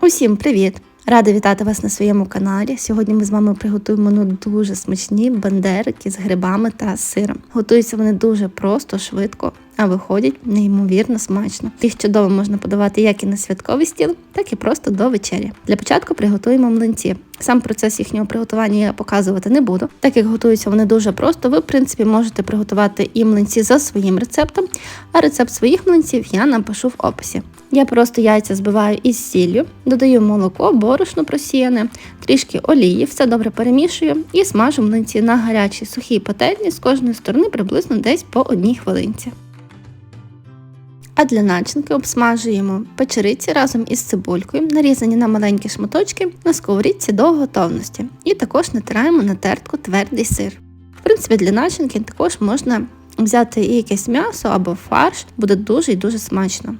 Усім привіт! Рада вітати вас на своєму каналі. Сьогодні ми з вами приготуємо ну, дуже смачні бандерики з грибами та сиром. Готуються вони дуже просто, швидко, а виходять неймовірно смачно. Їх чудово можна подавати як і на святковий стіл, так і просто до вечері. Для початку приготуємо млинці. Сам процес їхнього приготування я показувати не буду, так як готуються вони дуже просто. Ви, в принципі, можете приготувати і млинці за своїм рецептом, а рецепт своїх млинців я напишу в описі. Я просто яйця збиваю із сіллю, додаю молоко, борошно просіяне, трішки олії, все добре перемішую і смажу млинці на гарячій сухій пательні з кожної сторони приблизно десь по одній хвилинці. А для начинки обсмажуємо печериці разом із цибулькою, нарізані на маленькі шматочки на сковорідці до готовності. І також натираємо на тертку твердий сир. В принципі, для начинки також можна взяти і якесь м'ясо або фарш, буде дуже і дуже смачно.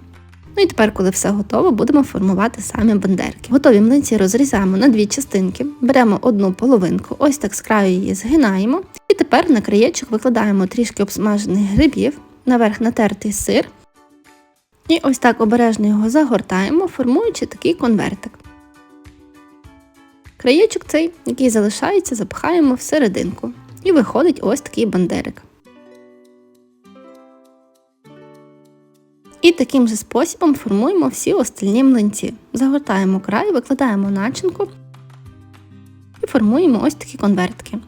Ну і тепер, коли все готово, будемо формувати самі бандерки. Готові млинці розрізаємо на дві частинки, беремо одну половинку, ось так з краю її згинаємо. І тепер на краєчок викладаємо трішки обсмажених грибів, наверх натертий сир. І ось так обережно його загортаємо, формуючи такий конвертик. Краєчок цей, який залишається, запихаємо всерединку. І виходить ось такий бандерик. І таким же способом формуємо всі остальні млинці. Загортаємо край, викладаємо начинку і формуємо ось такі конвертки.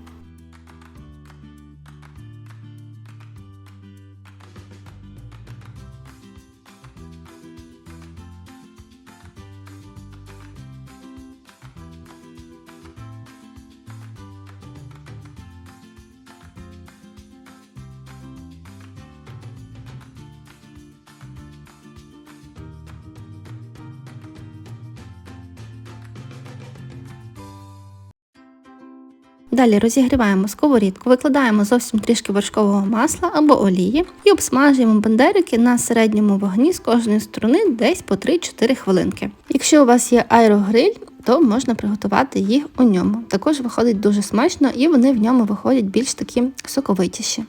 Далі розігріваємо сковорідку, викладаємо зовсім трішки вершкового масла або олії і обсмажуємо бандерики на середньому вогні з кожної сторони десь по 3-4 хвилинки. Якщо у вас є аерогриль, то можна приготувати їх у ньому. Також виходить дуже смачно і вони в ньому виходять більш такі соковитіші.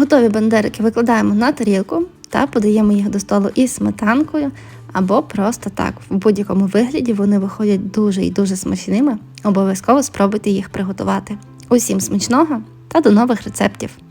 Готові бандерики викладаємо на тарілку та подаємо їх до столу із сметанкою або просто так. В будь-якому вигляді вони виходять дуже і дуже смачними. Обов'язково спробуйте їх приготувати. Усім смачного та до нових рецептів!